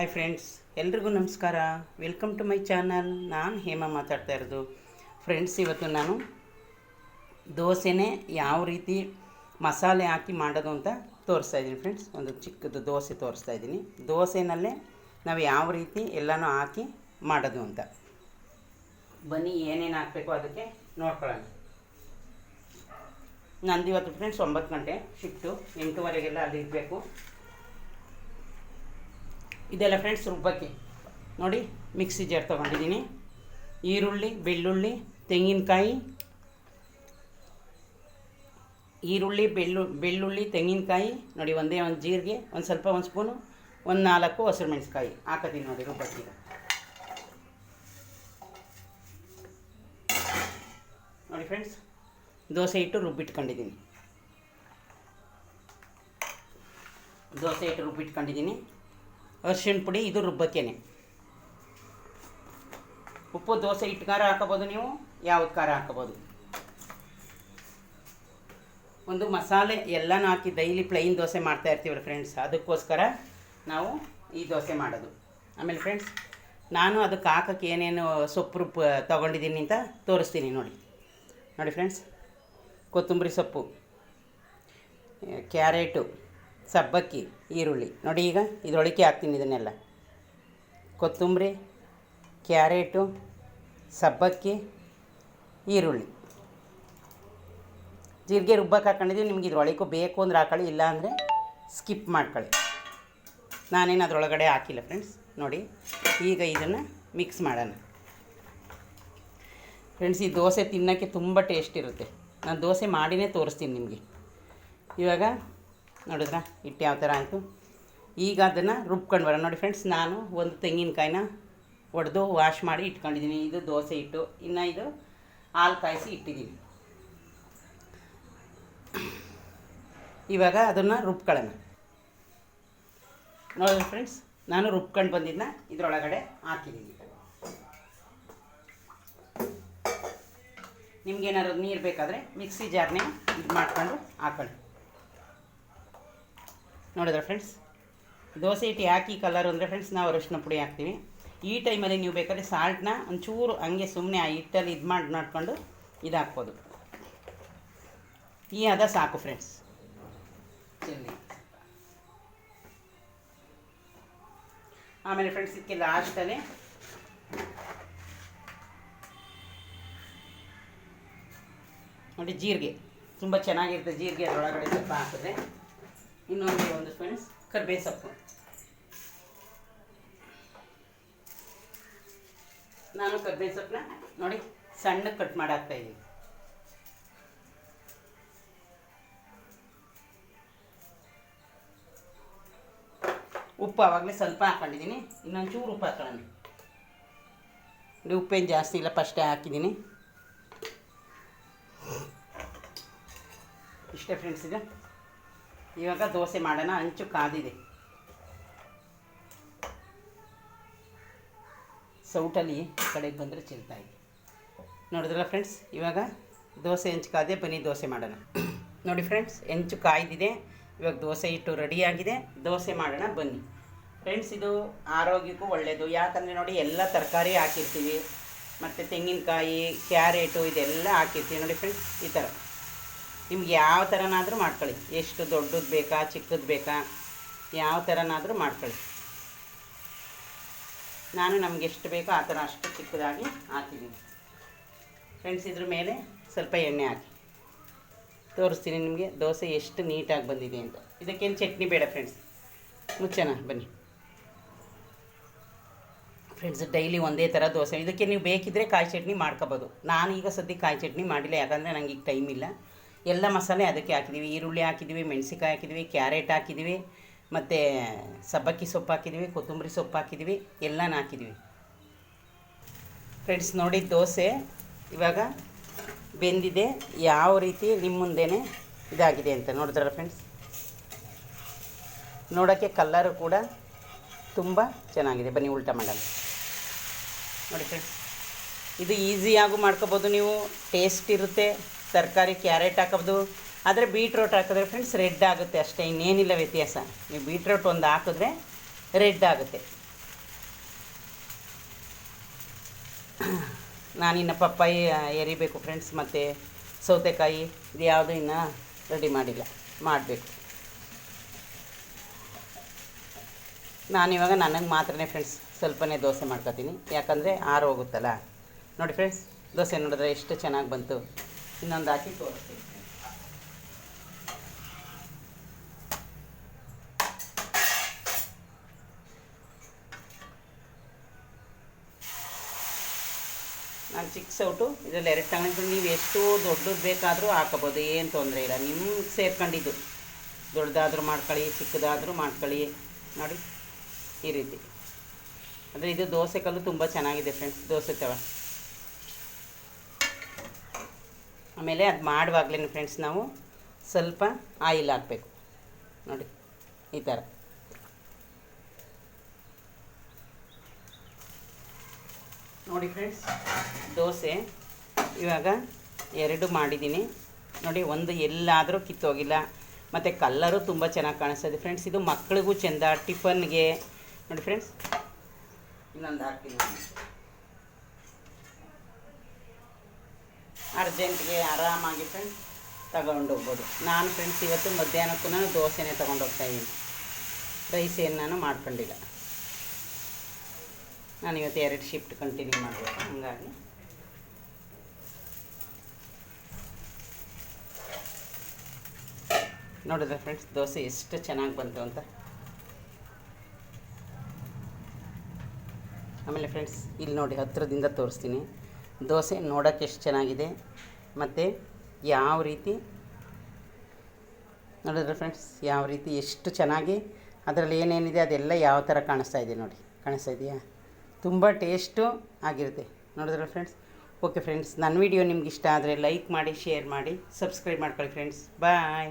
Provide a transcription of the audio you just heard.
Hi friends ಎಲ್ರಿಗೂ ನಮಸ್ಕಾರ. Welcome to my channel ನಾನು ಹೇಮ ಮಾತಾಡ್ತಾ ಇರೋದು. ಫ್ರೆಂಡ್ಸ್ ಇವತ್ತು ನಾನು ದೋಸೆನೇ ಯಾವ ರೀತಿ ಮಸಾಲೆ ಹಾಕಿ ಮಾಡೋದು ಅಂತ ತೋರಿಸ್ತಾ ಇದ್ದೀನಿ ಫ್ರೆಂಡ್ಸ್ ಒಂದು ಚಿಕ್ಕದು ದೋಸೆ ತೋರಿಸ್ತಾ ಇದ್ದೀನಿ. ದೋಸೆನಲ್ಲೇ ನಾವು ಯಾವ ರೀತಿ ಎಲ್ಲನೂ ಹಾಕಿ ಮಾಡೋದು ಅಂತ. ಬನ್ನಿ, ಏನೇನು ಹಾಕಬೇಕು ಅದಕ್ಕೆ ನೋಡ್ಕೊಳ್ಳೋಣ. ನಂದು ಇವತ್ತು ಫ್ರೆಂಡ್ಸ್ ಒಂಬತ್ತು ಗಂಟೆ ಶಿಫ್ಟು ಎಂಟೂವರೆಗೆಲ್ಲ ಅಲ್ಲಿ ಇರಬೇಕು. ಇದೆಲ್ಲ ಫ್ರೆಂಡ್ಸ್ ರುಬ್ಬಕ್ಕೆ. ನೋಡಿ ಮಿಕ್ಸಿ ಜಾರ್ ತೊಗೊಂಡಿದ್ದೀನಿ. ಈರುಳ್ಳಿ, ಬೆಳ್ಳುಳ್ಳಿ, ತೆಂಗಿನಕಾಯಿ. ಈರುಳ್ಳಿ, ಬೆಳ್ಳು, ಬೆಳ್ಳುಳ್ಳಿ, ತೆಂಗಿನಕಾಯಿ. ನೋಡಿ, ಒಂದೇ ಒಂದು ಜೀರಿಗೆ, ಒಂದು ಸ್ವಲ್ಪ ಒಂದು ಸ್ಪೂನು, ಒಂದು ನಾಲ್ಕು ಹಸಿರು ಮೆಣಸ್ಕಾಯಿ ಹಾಕತೀನಿ ನೋಡಿ ರುಬ್ಬಕ್ಕೆ. ನೋಡಿ ಫ್ರೆಂಡ್ಸ್ ದೋಸೆ ಇಟ್ಟು ರುಬ್ಬಿಟ್ಕೊಂಡಿದ್ದೀನಿ. ದೋಸೆ ಇಟ್ಟು ರುಬ್ಬಿಟ್ಕೊಂಡಿದ್ದೀನಿ. ಅರ್ಶಿಣ ಪುಡಿ ಇದು ರುಬ್ಬಕ್ಕೇನೆ ಉಪ್ಪು, ದೋಸೆ ಹಿಟ್ಟು ಖಾರ ಹಾಕೋಬೋದು ನೀವು, ಯಾವ್ದು ಖಾರ ಹಾಕೋಬೋದು. ಒಂದು ಮಸಾಲೆ ಎಲ್ಲನೂ ಹಾಕಿ ಡೈಲಿ ಪ್ಲೈನ್ ದೋಸೆ ಮಾಡ್ತಾ ಇರ್ತೀವಿ ಫ್ರೆಂಡ್ಸ್ ಅದಕ್ಕೋಸ್ಕರ ನಾವು ಈ ದೋಸೆ ಮಾಡೋದು. ಆಮೇಲೆ ಫ್ರೆಂಡ್ಸ್ ನಾನು ಅದಕ್ಕೆ ಹಾಕೋಕ್ಕೆ ಏನೇನು ಸೊಪ್ಪು ರುಬ್ಬ, ತೊಗೊಂಡಿದ್ದೀನಿ ಅಂತ ತೋರಿಸ್ತೀನಿ ನೋಡಿ. ನೋಡಿ ಫ್ರೆಂಡ್ಸ್ ಕೊತ್ತಂಬರಿ ಸೊಪ್ಪು, ಕ್ಯಾರೆಟು ಸಬ್ಬಕ್ಕಿ, ಈರುಳ್ಳಿ. ನೋಡಿ ಈಗ ಇದರೊಳಗೆ ಹಾಕ್ತೀನಿ ಇದನ್ನೆಲ್ಲ. ಕೊತ್ತಂಬರಿ, ಕ್ಯಾರೆಟು, ಸಬ್ಬಕ್ಕಿ, ಈರುಳ್ಳಿ. ಜೀರಿಗೆ ರುಬ್ಬಕ್ಕೆ ಹಾಕೊಂಡಿದ್ದೀವಿ ನಿಮ್ಗೆ ಇದ್ರೊಳಗೂ ಬೇಕು ಅಂದ್ರೆ ಹಾಕೊಳ್ಳಿ, ಇಲ್ಲ ಅಂದರೆ ಸ್ಕಿಪ್ ಮಾಡ್ಕೊಳ್ಳಿ. ನಾನೇನು ಅದರೊಳಗಡೆ ಹಾಕಿಲ್ಲ ಫ್ರೆಂಡ್ಸ್. ನೋಡಿ, ಈಗ ಇದನ್ನು ಮಿಕ್ಸ್ ಮಾಡೋಣ. ಫ್ರೆಂಡ್ಸ್, ಈ ದೋಸೆ ತಿನ್ನೋಕ್ಕೆ ತುಂಬ ಟೇಸ್ಟ್ ಇರುತ್ತೆ. ನಾನು ದೋಸೆ ಮಾಡಿನೇ ತೋರಿಸ್ತೀನಿ ನಿಮಗೆ. ಇವಾಗ ನೋಡಿದ್ರ? ಹಿಟ್ಟು ಯಾವ ಥರ ಆಯಿತು? ಈಗ ಅದನ್ನು ರುಬ್ಕೊಂಡು ಬರೋಣ. ನೋಡಿ ಫ್ರೆಂಡ್ಸ್ ನಾನು ಒಂದು ತೆಂಗಿನಕಾಯಿನ ಒಡೆದು ವಾಶ್ ಮಾಡಿ ಇಟ್ಕೊಂಡಿದ್ದೀನಿ. ಇದು ದೋಸೆ ಹಿಟ್ಟು. ಇನ್ನು ಇದು ಹಾಲು ಕಾಯಿಸಿ ಇಟ್ಟಿದ್ದೀನಿ ಇವಾಗ ಅದನ್ನು ರುಬ್ಕೊಳ್ಳೋಣ. ನೋಡಿದ್ರೆ ಫ್ರೆಂಡ್ಸ್ ನಾನು ರುಬ್ಕೊಂಡು ಬಂದಿದ್ದನ್ನ ಇದರೊಳಗಡೆ ಹಾಕಿದ್ದೀನಿ ನಿಮ್ಗೇನಾದ್ರು ನೀರು ಬೇಕಾದರೆ ಮಿಕ್ಸಿ ಜಾರ್ನೇ ಇದು ಮಾಡ್ಕೊಂಡು ಹಾಕೊಳ್ಳಿ. ನೋಡಿದ್ರೆ ಫ್ರೆಂಡ್ಸ್ ದೋಸೆ ಇಟ್ಟು ಹಾಕಿ ಕಲರ್ ಅಂದರೆ ಫ್ರೆಂಡ್ಸ್ ನಾವು ಅರಿಶಿನ ಪುಡಿ ಹಾಕ್ತೀವಿ. ಈ ಟೈಮಲ್ಲಿ ನೀವು ಬೇಕಾದ್ರೆ ಸಾಲ್ಟ್ನ ಒಂಚೂರು ಹಂಗೆ ಸುಮ್ಮನೆ ಆ ಹಿಟ್ಟಲ್ಲಿ ಇದು ಮಾಡಿ ನೋಡ್ಕೊಂಡು ಇದು ಹಾಕ್ಬೋದು. ಈ ಅದ ಸಾಕು ಫ್ರೆಂಡ್ಸ್ ಆಮೇಲೆ ಫ್ರೆಂಡ್ಸ್ ಇದಕ್ಕೆ ಲಾಸ್ಟಲ್ಲಿ ನೋಡಿ ಜೀರಿಗೆ. ತುಂಬ ಚೆನ್ನಾಗಿರುತ್ತೆ ಜೀರಿಗೆ ಅದರೊಳಗಡೆ ಸ್ವಲ್ಪ ಹಾಕಿದ್ರೆ. ಇನ್ನೊಂದು ಒಂದು ಫ್ರೆಂಡ್ಸ್ ಕರ್ಬೇ ಸೊಪ್ಪು ನಾನು ಕರ್ಬೇ ಸೊಪ್ಪನ್ನ ನೋಡಿ ಸಣ್ಣ ಕಟ್ ಮಾಡಾಕ್ತಾ ಇದ್ದೀನಿ ಉಪ್ಪು ಆವಾಗಲೇ ಸ್ವಲ್ಪ ಹಾಕೊಂಡಿದ್ದೀನಿ ಇನ್ನೊಂದು ಚೂರು ಉಪ್ಪು ಹಾಕೊಳ್ಳೋಣ. ನೋಡಿ, ಉಪ್ಪೇನು ಜಾಸ್ತಿ ಇಲ್ಲ, ಫಸ್ಟೇ ಹಾಕಿದ್ದೀನಿ ಇಷ್ಟೇ ಫ್ರೆಂಡ್ಸ್ ಇದೆ ಇವಾಗ ದೋಸೆ ಮಾಡೋಣ ಹಂಚು ಕಾದಿದೆ. ಸೌಟಲ್ಲಿ ಕಡೆಗೆ ಬಂದರೆ ಇದೆ. ನೋಡಿದ್ರಲ್ಲ ಫ್ರೆಂಡ್ಸ್ ಇವಾಗ ದೋಸೆ ಹೆಂಚು ಕಾದೆ ಬನ್ನಿ ದೋಸೆ ಮಾಡೋಣ. ನೋಡಿ ಫ್ರೆಂಡ್ಸ್ ಹೆಂಚು ಕಾಯ್ದಿದೆ, ಇವಾಗ ದೋಸೆ ಇಟ್ಟು ರೆಡಿಯಾಗಿದೆ ದೋಸೆ ಮಾಡೋಣ, ಬನ್ನಿ. ಫ್ರೆಂಡ್ಸ್ ಇದು ಆರೋಗ್ಯಕ್ಕೂ ಒಳ್ಳೆಯದು ಯಾಕಂದರೆ ನೋಡಿ, ಎಲ್ಲ ತರಕಾರಿ ಹಾಕಿರ್ತೀವಿ. ಮತ್ತು ತೆಂಗಿನಕಾಯಿ, ಕ್ಯಾರೆಟು, ಇದೆಲ್ಲ ಹಾಕಿರ್ತೀವಿ. ನೋಡಿ ಫ್ರೆಂಡ್ಸ್ ಈ ಥರ ನಿಮ್ಗೆ ಯಾವ ಥರನಾದರೂ ಮಾಡ್ಕೊಳ್ಳಿ. ಎಷ್ಟು ದೊಡ್ಡದು ಬೇಕಾ, ಚಿಕ್ಕದು ಬೇಕಾ, ಯಾವ ಥರನಾದರೂ ಮಾಡ್ಕೊಳ್ಳಿ. ನಾನು ನಮ್ಗೆ ಎಷ್ಟು ಬೇಕೋ ಆ ಥರ ಅಷ್ಟು ಚಿಕ್ಕದಾಗಿ ಹಾಕಿದ್ದೀನಿ. ಫ್ರೆಂಡ್ಸ್ ಇದ್ರ ಮೇಲೆ ಸ್ವಲ್ಪ ಎಣ್ಣೆ ಹಾಕಿ. ತೋರಿಸ್ತೀನಿ ನಿಮಗೆ ದೋಸೆ ಎಷ್ಟು ನೀಟಾಗಿ ಬಂದಿದೆ ಅಂತ. ಇದಕ್ಕೇನು ಚಟ್ನಿ ಬೇಡ ಫ್ರೆಂಡ್ಸ್ ಮುಚ್ಚೋಣ, ಬನ್ನಿ. ಫ್ರೆಂಡ್ಸ್ ಡೈಲಿ ಒಂದೇ ಥರ ದೋಸೆ. ಇದಕ್ಕೆ ನೀವು ಬೇಕಿದ್ದರೆ ಕಾಯಿ ಚಟ್ನಿ ಮಾಡ್ಕೋಬೋದು. ನಾನು ಈಗ ಸದ್ಯಕ್ಕೆ ಕಾಯಿ ಚಟ್ನಿ ಮಾಡಿಲ್ಲ, ಯಾಕಂದರೆ ನನಗೆ ಈಗ ಟೈಮ್ ಇಲ್ಲ. ಎಲ್ಲ ಮಸಾಲೆ ಅದಕ್ಕೆ ಹಾಕಿದ್ದೀವಿ. ಈರುಳ್ಳಿ ಹಾಕಿದ್ದೀವಿ ಮೆಣಸಿಕಾಯಿ ಹಾಕಿದ್ದೀವಿ, ಕ್ಯಾರೆಟ್ ಹಾಕಿದ್ದೀವಿ, ಮತ್ತು ಸಬ್ಬಕ್ಕಿ ಸೊಪ್ಪು ಹಾಕಿದ್ದೀವಿ, ಕೊತ್ತಂಬರಿ ಸೊಪ್ಪು ಹಾಕಿದ್ದೀವಿ, ಎಲ್ಲನೂ ಹಾಕಿದ್ದೀವಿ. ಫ್ರೆಂಡ್ಸ್ ನೋಡಿ ದೋಸೆ ಇವಾಗ ಬೆಂದಿದೆ. ಯಾವ ರೀತಿ ನಿಮ್ಮ ಮುಂದೆನೇ ಇದಾಗಿದೆ ಅಂತ ನೋಡಿದ್ರಲ್ಲ ಫ್ರೆಂಡ್ಸ್ ನೋಡೋಕ್ಕೆ ಕಲ್ಲರು ಕೂಡ ತುಂಬ ಚೆನ್ನಾಗಿದೆ. ಬನ್ನಿ, ಉಲ್ಟಾ ಮಾಡಲ್ಲ ನೋಡಿ ಫ್ರೆಂಡ್ಸ್ ಇದು ಈಸಿಯಾಗೂ ಮಾಡ್ಕೋಬೋದು ನೀವು. ಟೇಸ್ಟ್ ಇರುತ್ತೆ. ತರಕಾರಿ ಕ್ಯಾರೆಟ್ ಹಾಕೋದು ಆದರೆ ಬೀಟ್ರೋಟ್ ಹಾಕಿದ್ರೆ ಫ್ರೆಂಡ್ಸ್ ರೆಡ್ ಆಗುತ್ತೆ ಅಷ್ಟೇ, ಇನ್ನೇನಿಲ್ಲ ವ್ಯತ್ಯಾಸ. ನೀವು ಬೀಟ್ರೋಟ್ ಒಂದು ಹಾಕಿದ್ರೆ ರೆಡ್ ಆಗುತ್ತೆ. ನಾನಿನ್ನು ಪಪ್ಪಾಯಿ ಎರಿಬೇಕು ಫ್ರೆಂಡ್ಸ್ ಮತ್ತು ಸೌತೆಕಾಯಿ, ಇದು ಯಾವುದೂ ಇನ್ನೂ ರೆಡಿ ಮಾಡಿಲ್ಲ, ಮಾಡಬೇಕು. ನಾನಿವಾಗ ನನಗೆ ಮಾತ್ರನೇ ಫ್ರೆಂಡ್ಸ್ ಸ್ವಲ್ಪನೇ ದೋಸೆ ಮಾಡ್ಕೊತೀನಿ, ಯಾಕಂದರೆ ಆರು ಹೋಗುತ್ತಲ್ಲ. ನೋಡಿ ಫ್ರೆಂಡ್ಸ್ ದೋಸೆ ನೋಡಿದ್ರೆ ಎಷ್ಟು ಚೆನ್ನಾಗಿ ಬಂತು. ಇನ್ನೊಂದು ಹಾಕಿ ತೋರಿಸ್ತೀನಿ ನಾನು ಚಿಕ್ಕ ಸೌಟು, ಇದರಲ್ಲಿ ಎರಡು ತಗೊಂಡು ನೀವು ಎಷ್ಟು ದೊಡ್ಡದು ಬೇಕಾದರೂ ಹಾಕೋಬೋದು, ಏನು ತೊಂದರೆ ಇಲ್ಲ. ನಿಮ್ಗೆ ಸೇರ್ಕೊಂಡಿದ್ದು. ದೊಡ್ಡದಾದ್ರೂ ಮಾಡ್ಕೊಳ್ಳಿ, ಚಿಕ್ಕದಾದರೂ ಮಾಡ್ಕೊಳ್ಳಿ. ನೋಡಿ, ಈ ರೀತಿ. ಅಂದರೆ ಇದು ದೋಸೆ ಕಲ್ಲು ತುಂಬ ಚೆನ್ನಾಗಿದೆ ಫ್ರೆಂಡ್ಸ್ ದೋಸೆ ತವ. ಆಮೇಲೆ ಅದು ಮಾಡುವಾಗಲೇ ಫ್ರೆಂಡ್ಸ್ ನಾವು ಸ್ವಲ್ಪ ಆಯಿಲ್ ಹಾಕಬೇಕು. ನೋಡಿ, ಈ ಥರ ನೋಡಿ ಫ್ರೆಂಡ್ಸ್ ದೋಸೆ ಇವಾಗ ಎರಡು ಮಾಡಿದ್ದೀನಿ. ನೋಡಿ, ಒಂದು ಎಲ್ಲಾದರೂ ಕಿತ್ತೋಗಿಲ್ಲ. ಮತ್ತು ಕಲ್ಲರು ತುಂಬ ಚೆನ್ನಾಗಿ ಕಾಣಿಸ್ತದೆ ಫ್ರೆಂಡ್ಸ್ ಇದು ಮಕ್ಕಳಿಗೂ ಚೆಂದ, ಟಿಫನ್ಗೆ. ನೋಡಿ ಫ್ರೆಂಡ್ಸ್ ಇನ್ನೊಂದು ಹಾಕ್ತೀನಿ ನಾನು. ಅರ್ಜೆಂಟ್ಗೆ ಆರಾಮಾಗಿ ಫ್ರೆಂಡ್ಸ್ ತಗೊಂಡು ಹೋಗ್ಬೋದು. ನಾನು ಫ್ರೆಂಡ್ಸ್ ಇವತ್ತು ಮಧ್ಯಾಹ್ನಕ್ಕೂ ನಾನು ದೋಸೆನೇ ತೊಗೊಂಡು ಹೋಗ್ತಾಯಿದ್ದೀನಿ ರೈಸ್ ಏನು ನಾನು ಮಾಡ್ಕೊಂಡಿಲ್ಲ. ನಾನು ಇವತ್ತು ಎರಡು ಶಿಫ್ಟ್ ಕಂಟಿನ್ಯೂ ಮಾಡಬೇಕು, ಹಂಗಾಗಿ. ನೋಡಿದ್ರೆ ಫ್ರೆಂಡ್ಸ್ ದೋಸೆ ಎಷ್ಟು ಚೆನ್ನಾಗಿ ಬಂತು ಅಂತ. ಆಮೇಲೆ ಫ್ರೆಂಡ್ಸ್ ಇಲ್ಲಿ ನೋಡಿ ಹತ್ತಿರದಿಂದ ತೋರಿಸ್ತೀನಿ. ದೋಸೆ ನೋಡೋಕ್ಕೆ ಎಷ್ಟು ಚೆನ್ನಾಗಿದೆ, ಮತ್ತು ಯಾವ ರೀತಿ, ನೋಡಿದ್ರೆ ಫ್ರೆಂಡ್ಸ್ ಯಾವ ರೀತಿ ಎಷ್ಟು ಚೆನ್ನಾಗಿ, ಅದರಲ್ಲಿ ಏನೇನಿದೆ, ಅದೆಲ್ಲ ಯಾವ ಥರ ಕಾಣಿಸ್ತಾ ಇದೆ ನೋಡಿ. ಕಾಣಿಸ್ತಾ ಇದೆಯಾ? ತುಂಬ ಟೇಸ್ಟು ಆಗಿರುತ್ತೆ. ನೋಡಿದ್ರೆ ಫ್ರೆಂಡ್ಸ್ ಓಕೆ ಫ್ರೆಂಡ್ಸ್ ನನ್ನ ವಿಡಿಯೋ ನಿಮ್ಗೆ ಇಷ್ಟ ಆದರೆ ಲೈಕ್ ಮಾಡಿ ಶೇರ್ ಮಾಡಿ ಸಬ್ಸ್ಕ್ರೈಬ್ ಮಾಡ್ಕೊಳ್ಳಿ ಫ್ರೆಂಡ್ಸ್ ಬಾಯ್